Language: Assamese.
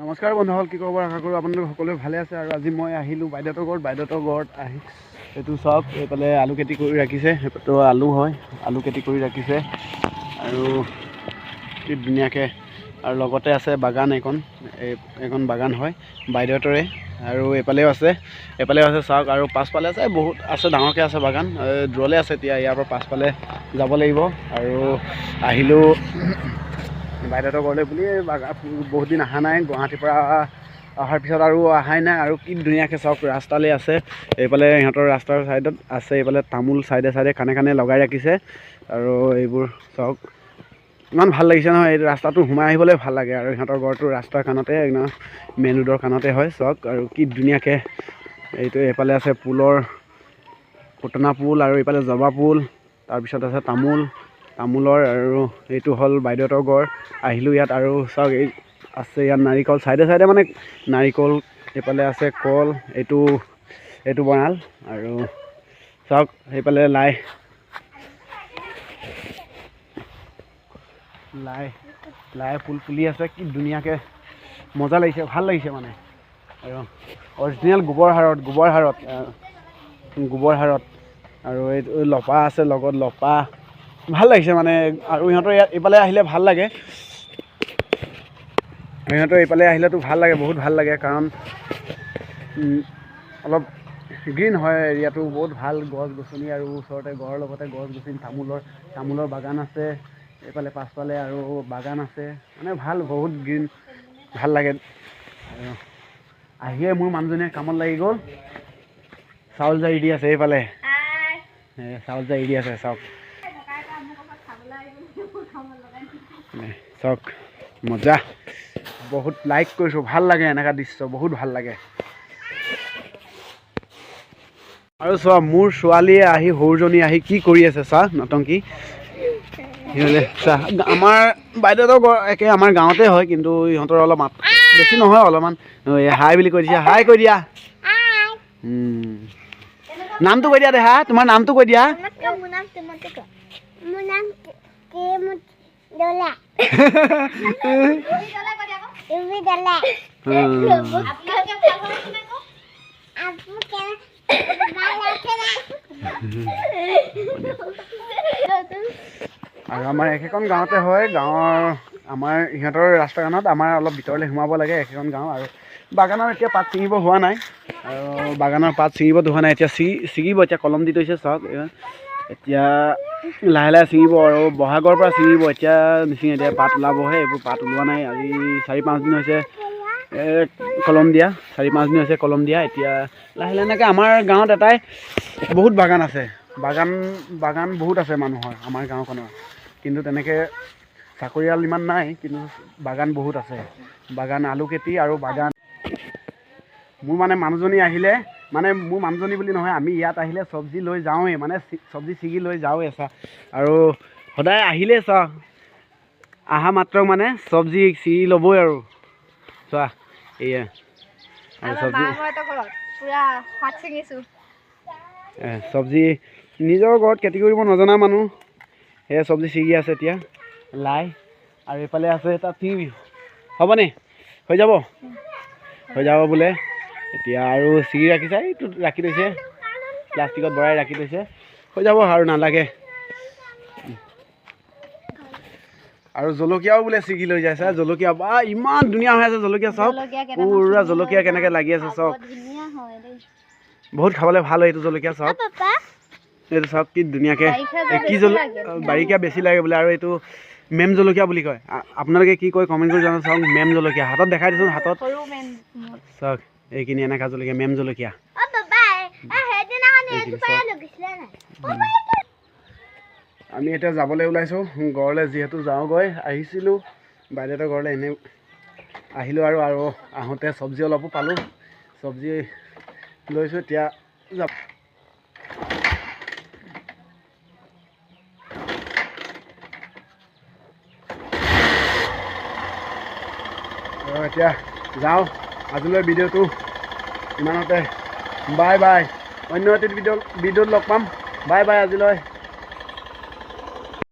নমস্কাৰ বন্ধুসকল কি খবৰ আশা কৰোঁ আপোনালোক সকলোৱে ভালে আছে আৰু আজি মই আহিলোঁ বাইদেউহঁতৰ ঘৰত। বাইদেউহঁতৰ ঘৰত আহি এইটো চাওক এইফালে আলু খেতি কৰি ৰাখিছে। সেইটো আলু হয় আলু খেতি কৰি ৰাখিছে। আৰু কি ধুনীয়াকৈ আৰু লগতে আছে বাগান এইখন এই এইখন বাগান হয় বাইদেউহঁতৰে। আৰু এইফালেও আছে এইফালেও আছে চাওক। আৰু পাছফালে আছে বহুত আছে ডাঙৰকৈ আছে বাগান। দূৰলৈ আছে এতিয়া ইয়াৰ পৰা পাছফালে যাব লাগিব। আৰু আহিলোঁ বাইদেউহঁতৰ ঘৰলৈ বুলি বহুত দিন অহা নাই গুৱাহাটীৰ পৰা অহাৰ পিছত আৰু অহাই নাই আৰু কি ধুনীয়াকৈ চাওক ৰাস্তালৈ আছে এইফালে সিহঁতৰ ৰাস্তাৰ ছাইডত আছে এইফালে তামোল ছাইডে ছাইডে খানে খানে লগাই ৰাখিছে আৰু এইবোৰ চাওক ইমান ভাল লাগিছে নহয় এই ৰাস্তাটো সোমাই আহিবলৈ ভাল লাগে আৰু সিহঁতৰ ঘৰটো ৰাস্তাৰ কাণতে একদম মেইন ৰোডৰ কাণতে হয় চাওক আৰু কি ধুনীয়াকৈ এইটো এইফালে আছে পুলৰ পুটনা পুল আৰু এইফালে জবা পুল তাৰপিছত আছে তামোল তামোলৰ আৰু এইটো হ'ল বাইদেউহঁতৰ ঘৰ। আহিলোঁ ইয়াত আৰু চাওক এই আছে ইয়াত নাৰিকল ছাইডে ছাইডে মানে নাৰিকল এইফালে আছে কল এইটো এইটো বনাল আৰু চাওক সেইফালে লাই। লাই লাই ফুল ফুলি আছে কি ধুনীয়াকৈ মজা লাগিছে ভাল লাগিছে মানে। আৰু অৰিজিনেল গোবৰ সাৰত গোবৰ সাৰত গোবৰ সাৰত। আৰু এইটো লপা আছে লগত লপা ভাল লাগিছে মানে আৰু ইহঁতৰ ইয়াত এইফালে আহিলে ভাল লাগে। সিহঁতৰ এইফালে আহিলেতো ভাল লাগে বহুত ভাল লাগে কাৰণ অলপ গ্ৰীণ হয় এৰিয়াটো বহুত ভাল গছ গছনি আৰু ওচৰতে ঘৰৰ লগতে গছ গছনি তামোলৰ তামোলৰ বাগান আছে এইফালে পাছফালে আৰু বাগান আছে মানে ভাল বহুত গ্ৰীণ ভাল লাগে। আৰু আহিয়ে মোৰ মানুহজনীয়ে কামত লাগি গ'ল। চাউল জাৰি দি আছে এইফালে। চাউল জাৰি দি আছে চাওক। এ, চাওক মজা। বহুত লাইক কৰিছোঁ ভালো লাগে এনেকুৱা দৃশ্য বহুত ভালো লাগে। আৰু চোৱা মোৰ ছোৱালীয়ে আহি সৰুজনী আহি কি কৰি আছে চা সিহঁতে চা আমাৰ বাইদেউহঁতৰ একে আমাৰ গাঁৱতে হয় কিন্তু ইহঁতৰ অলপ মাত বেছি নহয় অলপমান। হাই বুলি কৈ দিছে হাই কৈ দিয়া। নামটো কৈ দিয়া দেহা তোমাৰ নামটো কৈ দিয়া। দলা। তুমি দলা। আৰু আমাৰ একেখন গাঁৱতে হয়, গাঁৱৰ আমাৰ ইহঁতৰ ৰাস্তা কাণত আমাৰ অলপ ভিতৰলৈ সোমাব লাগে একেখন গাঁও আৰু বাগানৰ এতিয়া পাত ছিঙিব হোৱা নাই। আৰু বাগানৰ পাত ছিঙিব হোৱা নাই, এতিয়া ছিঙি ছিঙিব এতিয়া কলম দি থৈছে চাওক। এতিয়া লাহে লাহে ছিঙিব আৰু বহাগৰ পৰা ছিঙিব এতিয়া নিছিঙে এতিয়া পাত ওলাবহে এইবোৰ পাত ওলোৱা নাই আজি চাৰি পাঁচদিন হৈছে কলম দিয়া চাৰি পাঁচদিন হৈছে কলম দিয়া এতিয়া লাহে লাহে এনেকৈ আমাৰ গাঁৱত এটাই বহুত বাগান আছে বাগান বাগান বহুত আছে মানুহৰ আমাৰ গাঁওখনৰ কিন্তু তেনেকৈ চাকৰিয়াল ইমান নাই কিন্তু বাগান বহুত আছে বাগান আলু খেতি আৰু বাগান মোৰ মানে মানুহজনী আহিলে মানে মোৰ মানুহজনী বুলি নহয় আমি ইয়াত আহিলে চব্জি লৈ যাওঁৱেই মানে চব্জি ছিগি লৈ যাওঁৱেই চা। আৰু সদায় আহিলে চা। অহা মাত্ৰ মানে চব্জি ছিগি ল'বই আৰু। চোৱা এয়া আৰু চব্জি চব্জি নিজৰ ঘৰত খেতি কৰিব নজনা মানুহ সেয়া চব্জি ছিগি আছে এতিয়া লাই। আৰু এইফালে আছে তাত ছিঙিবি হ'বনে? হৈ যাব? হৈ যাব বোলে। এতিয়া আৰু ছিগি ৰাখিছে এইটো ৰাখি থৈছে। প্লাষ্টিকত ভৰাই ৰাখি থৈছে। হৈ যাব আৰু নালাগে। আৰু জলকীয়াও বোলে ছিগি লৈ যাইছে জলকীয়া বা ইমান ধুনীয়া হৈ আছে জলকীয়া চাওক। পুৰা জলকীয়া কেনেকৈ লাগি আছে চাওক। বহুত খাবলৈ ভাল হয় এইটো জলকীয়া চাওক। এইটো চাওক কি ধুনীয়াকৈ। কি জল। বাৰিষা বেছি লাগে বোলে আৰু এইটো মেম জলকীয়া বুলি কয়। আপোনালোকে কি কয় কমেণ্ট কৰি জনাব চাওক মেম জলকীয়া। হাতত দেখাই দিছোন হাতত। চাওক। এইখিনি এনেকুৱা জলকীয়া মেম জলকীয়া। আমি এতিয়া যাবলৈ ওলাইছোঁ ঘৰলৈ যিহেতু যাওঁগৈ আহিছিলোঁ। বাইদেউহঁতৰ ঘৰলৈ এনেই আহিলোঁ আৰু আৰু আহোঁতে চব্জি অলপো পালোঁ। চব্জি লৈছোঁ এতিয়া যাম। এতিয়া যাওঁ। আজিলৈ ভিডিঅ'টো ইমানতে। Bye bye. অন্য এটি ভিডিঅ' ভিডিঅ'ত লগ পাম। বাই বাই আজিলৈ।